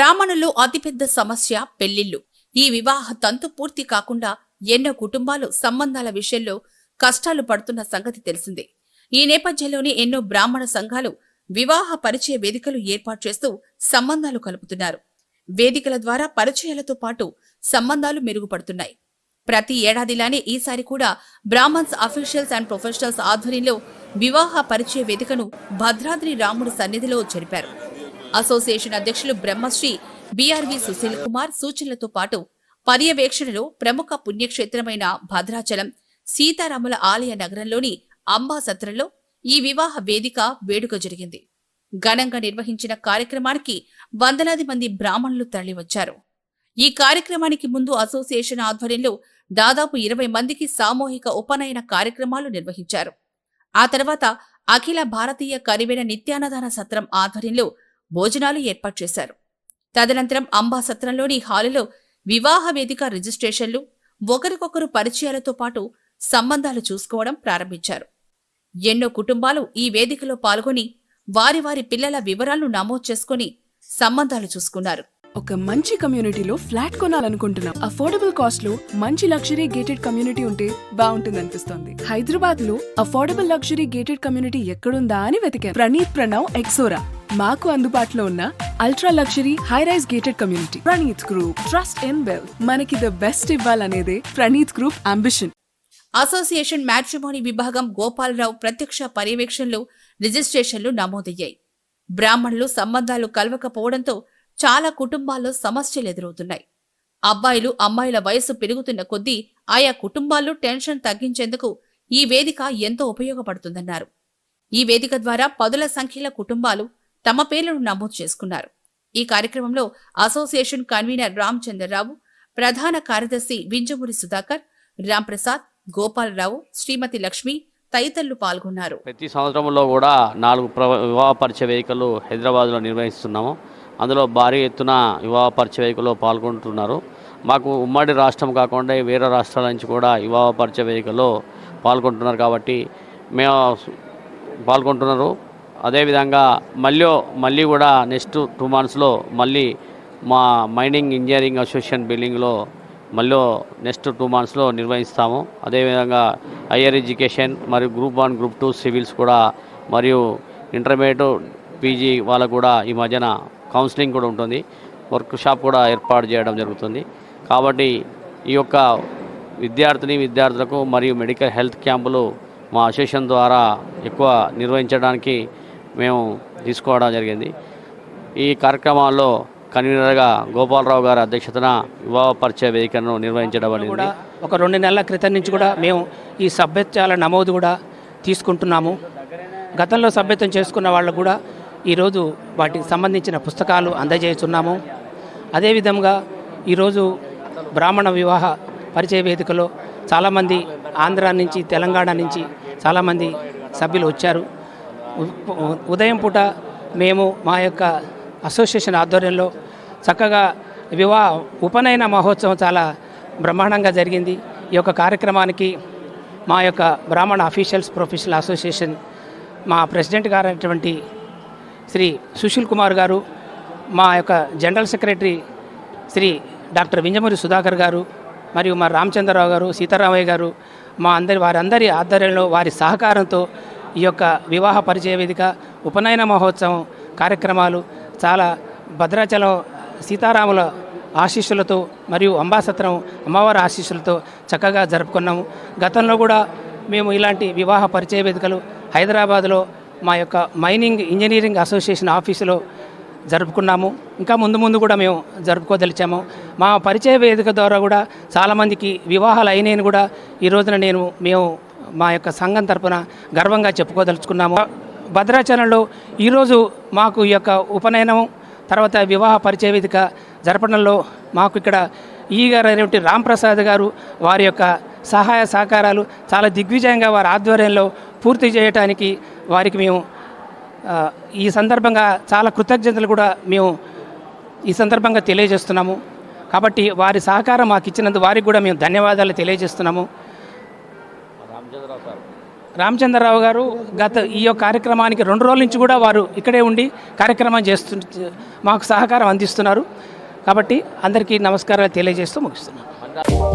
బ్రాహ్మణులు అతిపెద్ద సమస్య పెళ్ళిళ్ళు ఈ వివాహ తంతు పూర్తి కాకుండా ఎన్నో కుటుంబాలు సంబంధాల విషయంలో కష్టాలు పడుతున్న సంగతి తెలిసిందే. ఈ నేపథ్యంలోనే ఎన్నో బ్రాహ్మణ సంఘాలు వివాహ పరిచయ వేదికలు ఏర్పాటు చేస్తూ సంబంధాలు కలుపుతున్నారు. వేదికల ద్వారా పరిచయాలతో పాటు సంబంధాలు మెరుగుపడుతున్నాయి. ప్రతి ఏడాదిలానే ఈసారి కూడా బ్రాహ్మణ్స్ అఫీషియల్స్ అండ్ ప్రొఫెషనల్స్ ఆధ్వర్యంలో వివాహ పరిచయ వేదికను భద్రాద్రి రాముడు సన్నిధిలో జరిపారు. అసోసియేషన్ అధ్యక్షులు బ్రహ్మశ్రీ బీఆర్వి సుశీల్ కుమార్ సూచనలతో పాటు పర్యవేక్షణలో ప్రముఖ పుణ్యక్షేత్రమైన భద్రాచలం సీతారాముల ఆలయ నగరంలోని అంబాసత్రంలో ఈ వివాహ వేదిక వేడుక జరిగింది. ఘనంగా నిర్వహించిన కార్యక్రమానికి వందలాది మంది బ్రాహ్మణులు తరలివచ్చారు. ఈ కార్యక్రమానికి ముందు అసోసియేషన్ ఆధ్వర్యంలో దాదాపు ఇరవై మందికి సామూహిక ఉపనయన కార్యక్రమాలు నిర్వహించారు. ఆ తర్వాత అఖిల భారతీయ కరివేణ నిత్యానదాన సత్రం ఆధ్వర్యంలో భోజనాలు ఏర్పాటు చేశారు. తదనంతరం అంబా సత్రంలోని హాలులో వివాహ వేదిక రిజిస్ట్రేషన్లు ఒకరికొకరు పరిచయాలతో పాటు సంబంధాలు చూసుకోవడం ప్రారంభించారు. ఎన్నో కుటుంబాలు ఈ వేదికలో పాల్గొని వారి వారి పిల్లల వివరాలను నమోదు చేసుకుని సంబంధాలు చూసుకున్నారు. ఒక మంచి కమ్యూనిటీలో ఫ్లాట్ కొనాలనుకుంటున్నాం. అఫోర్డబుల్ కాస్ట్లో మంచి లగ్జరీ గేటెడ్ కమ్యూనిటీ ఉంటే బాగుంటుంది అనిపిస్తుంది హైదరాబాద్లో అఫోర్డబుల్ లగ్జరీ గేటెడ్ కమ్యూనిటీ ఎక్కడుందా అని వెతికాం. ప్రణీత్ ప్రణవ్ ఎక్సోరా. మాకు అందుబాటులో ఉన్న ultra luxury high rise gated community Praneeth group trust in bell మనకి the best ఇవ్వాలనేదే Praneeth group ambition association matrimony విభాగం గోపాలరావు ప్రత్యక్ష పర్యవేక్షణలు రిజిస్ట్రేషన్లు నమోదయ్యాయి. బ్రాహ్మణులు సంబంధాలు కలవకపోవడంతో చాలా కుటుంబాల్లో సమస్యలు ఎదురవుతున్నాయి. అబ్బాయిలు అమ్మాయిల వయసు పెరుగుతున్న కొద్దీ ఆయా కుటుంబాల్లో టెన్షన్ తగ్గించేందుకు ఈ వేదిక ఎంతో ఉపయోగపడుతుందన్నారు. ఈ వేదిక ద్వారా పదుల సంఖ్యల కుటుంబాలు తమ పేర్లను నమోదు చేసుకున్నారు. ఈ కార్యక్రమంలో అసోసియేషన్ కన్వీనర్ రామచంద్రరావు ప్రధాన కార్యదర్శి వింజమూరి సుధాకర్ రాంప్రసాద్ గోపాలరావు శ్రీమతి లక్ష్మి తదితరులు పాల్గొన్నారు. ప్రతి సంవత్సరంలో కూడా నాలుగు ప్ర వివాహ పరిచయ వేదికలు హైదరాబాద్లో నిర్వహిస్తున్నాము. అందులో భారీ ఎత్తున వివాహ పరిచయ వేదికలో పాల్గొంటున్నారు. మాకు ఉమ్మడి రాష్ట్రం కాకుండా వేరే రాష్ట్రాల నుంచి కూడా వివాహ పరిచయ వేదికలో పాల్గొంటున్నారు కాబట్టి మేము పాల్గొంటున్నారు. అదేవిధంగా మళ్ళీ మళ్ళీ కూడా నెక్స్ట్ టూ మంత్స్లో మళ్ళీ మా మైనింగ్ ఇంజనీరింగ్ అసోసియేషన్ బిల్డింగ్లో మళ్ళీ నెక్స్ట్ టూ మంత్స్లో నిర్వహిస్తాము. అదేవిధంగా హయ్యర్ ఎడ్యుకేషన్ మరియు group one group two civils కూడా మరియు ఇంటర్మీడియట్ పీజీ వాళ్ళకు కూడా ఈ మధ్యన కౌన్సిలింగ్ కూడా ఉంటుంది. వర్క్ షాప్ కూడా ఏర్పాటు చేయడం జరుగుతుంది. కాబట్టి ఈ యొక్క విద్యార్థిని విద్యార్థులకు మరియు మెడికల్ హెల్త్ క్యాంపులు మా అసోసియేషన్ ద్వారా ఎక్కువ నిర్వహించడానికి మేము తీసుకోవడం జరిగింది. ఈ కార్యక్రమాల్లో కన్వీనర్గా గోపాలరావు గారి అధ్యక్షతన వివాహ పరిచయ వేదికను నిర్వహించడం కూడా జరిగింది. ఒక రెండు నెలల క్రితం నుంచి కూడా మేము ఈ సభ్యత్వాల నమోదు కూడా తీసుకుంటున్నాము. గతంలో సభ్యత్వం చేసుకున్న వాళ్ళు కూడా ఈరోజు వాటికి సంబంధించిన పుస్తకాలు అందజేస్తున్నాము. అదేవిధంగా ఈరోజు బ్రాహ్మణ వివాహ పరిచయ వేదికలో చాలామంది ఆంధ్ర నుంచి తెలంగాణ నుంచి చాలామంది సభ్యులు వచ్చారు. ఉదయం పూట మేము మా యొక్క అసోసియేషన్ ఆధ్వర్యంలో చక్కగా వివాహ ఉపనయన మహోత్సవం చాలా బ్రహ్మాండంగా జరిగింది. ఈ యొక్క కార్యక్రమానికి మా యొక్క బ్రాహ్మణ అఫీషియల్స్ ప్రొఫెషనల్ అసోసియేషన్ మా ప్రెసిడెంట్ గారైనటువంటి శ్రీ సుశీల్ కుమార్ గారు మా యొక్క general secretary Shri doctor Vinjamuri Sudhakar గారు మరియు మా రామచంద్రరావు గారు సీతారామయ్య గారు మా అందరి వారందరి ఆధ్వర్యంలో వారి సహకారంతో ఈ యొక్క వివాహ పరిచయ వేదిక ఉపనయన మహోత్సవం కార్యక్రమాలు చాలా భద్రాచలం సీతారాముల ఆశీస్సులతో మరియు అంబాసత్రం అమ్మవారి ఆశీస్సులతో చక్కగా జరుపుకున్నాము. గతంలో కూడా మేము ఇలాంటి వివాహ పరిచయ వేదికలు హైదరాబాద్లో మా యొక్క మైనింగ్ ఇంజనీరింగ్ అసోసియేషన్ ఆఫీసులో జరుపుకున్నాము. ఇంకా ముందు ముందు కూడా మేము జరుపుకోదలిచాము. మా పరిచయ వేదిక ద్వారా కూడా చాలామందికి వివాహాలు అయినాయని కూడా ఈ రోజున నేను మేము మా యొక్క సంఘం తరపున గర్వంగా చెప్పుకోదలుచుకున్నాము. భద్రాచలంలో ఈరోజు మాకు ఈ యొక్క ఉపనయనం తర్వాత వివాహ పరిచయ వేదిక జరపడంలో మాకు ఇక్కడ ఈ గారు అయినటువంటి రాంప్రసాద్ గారు వారి యొక్క సహాయ సహకారాలు చాలా దిగ్విజయంగా వారి ఆధ్వర్యంలో పూర్తి చేయటానికి వారికి మేము ఈ సందర్భంగా చాలా కృతజ్ఞతలు కూడా మేము ఈ సందర్భంగా తెలియజేస్తున్నాము. కాబట్టి వారి సహకారం మాకు ఇచ్చినందుకు వారికి కూడా మేము ధన్యవాదాలు తెలియజేస్తున్నాము. రామచంద్రరావు గారు గత ఈ యొక్క కార్యక్రమానికి రెండు రోజుల నుంచి కూడా వారు ఇక్కడే ఉండి కార్యక్రమం చేస్తు మాకు సహకారం అందిస్తున్నారు. కాబట్టి అందరికీ నమస్కారాలు తెలియజేస్తూ ముగిస్తున్నాను.